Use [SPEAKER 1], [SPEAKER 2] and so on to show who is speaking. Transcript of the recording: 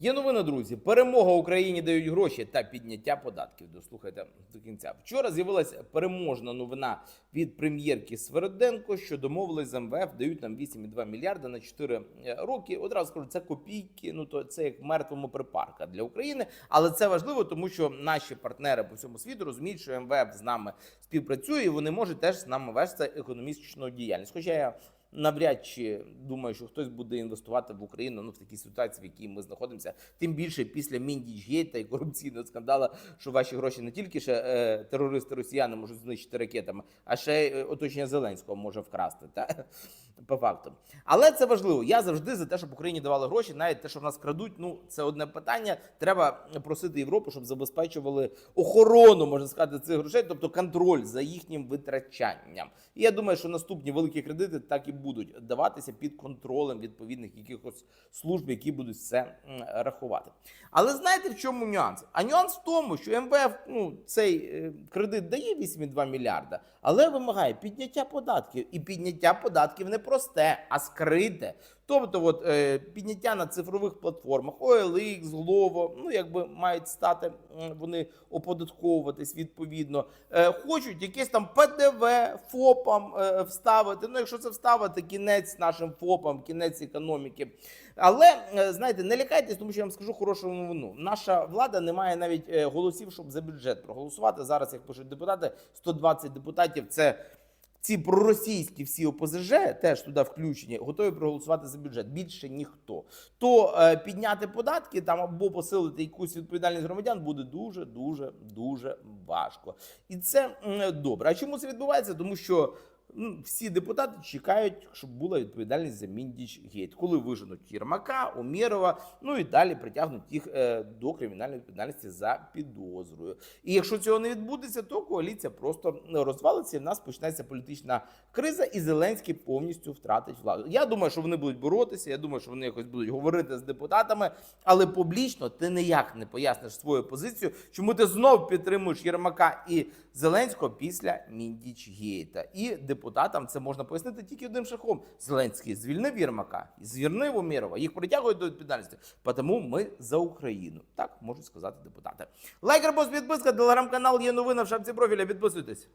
[SPEAKER 1] Є новина, друзі. Перемога Україні дають гроші та підняття податків. Дослухайте до кінця. Вчора з'явилася переможна новина від прем'єрки Свериденко, що домовились з МВФ, дають нам 8,2 мільярда на 4 роки. Одразу скажу, це копійки. Ну то це як мертвому припарка для України. Але це важливо, тому що наші партнери по всьому світу розуміють, що МВФ з нами співпрацює, і вони можуть теж з нами вести економічну діяльність. Хоча я навряд чи думаю, що хтось буде інвестувати в Україну ну в такій ситуації, в якій ми знаходимося. Тим більше після Міндічгейта і корупційного скандалу, що ваші гроші не тільки ще е, терористи росіяни можуть знищити ракетами, а ще й е, оточення Зеленського може вкрасти. Та по факту. Але це важливо. Я завжди за те, щоб Україні давали гроші, навіть те, що в нас крадуть. Ну це одне питання. Треба просити Європу, щоб забезпечували охорону, можна сказати, цих грошей, тобто контроль за їхнім витрачанням. І я думаю, що наступні великі кредити так і будуть даватися під контролем відповідних якихось служб, які будуть це рахувати. Але знаєте, в чому нюанс? А нюанс в тому, що МВФ ну, цей е, кредит дає 8,2 мільярда, але вимагає підняття податків. І підняття податків не просте, а скрите. Тобто, от, е, підняття на цифрових платформах, OLX, Glovo, ну якби мають стати вони оподатковуватись відповідно. Е, хочуть якесь там ПДВ ФОПам е, вставити. Ну, якщо це вставити, кінець нашим ФОПам, кінець економіки. Але е, знаєте, не лякайтесь, тому що я вам скажу хорошу новину. Наша влада не має навіть е, голосів, щоб за бюджет проголосувати. Зараз, як пишуть депутати, 120 депутатів це. Ці проросійські всі ОПЗЖ теж туди включені, готові проголосувати за бюджет. Більше ніхто. То е, підняти податки там або посилити якусь відповідальність громадян буде дуже, дуже, дуже важко. І це м, добре. А чому це відбувається? Тому що ну, всі депутати чекають, щоб була відповідальність за Міндіч Гейт, коли виженуть Єрмака, Омєрова, ну і далі притягнуть їх е, до кримінальної відповідальності за підозрою. І якщо цього не відбудеться, то коаліція просто ну, розвалиться, і в нас почнеться політична криза, і Зеленський повністю втратить владу. Я думаю, що вони будуть боротися. Я думаю, що вони якось будуть говорити з депутатами, але публічно ти ніяк не поясниш свою позицію, чому ти знов підтримуєш Єрмака і Зеленського після Міндічгейта. І депутатам це можна пояснити тільки одним шляхом. Зеленський звільнив Єрмака, звільнив Умірова, їх притягують до відповідальності. Тому ми за Україну. Так можуть сказати депутати. Лайк, репост, підписка, телеграм-канал є новина в шапці профіля. Підписуйтесь.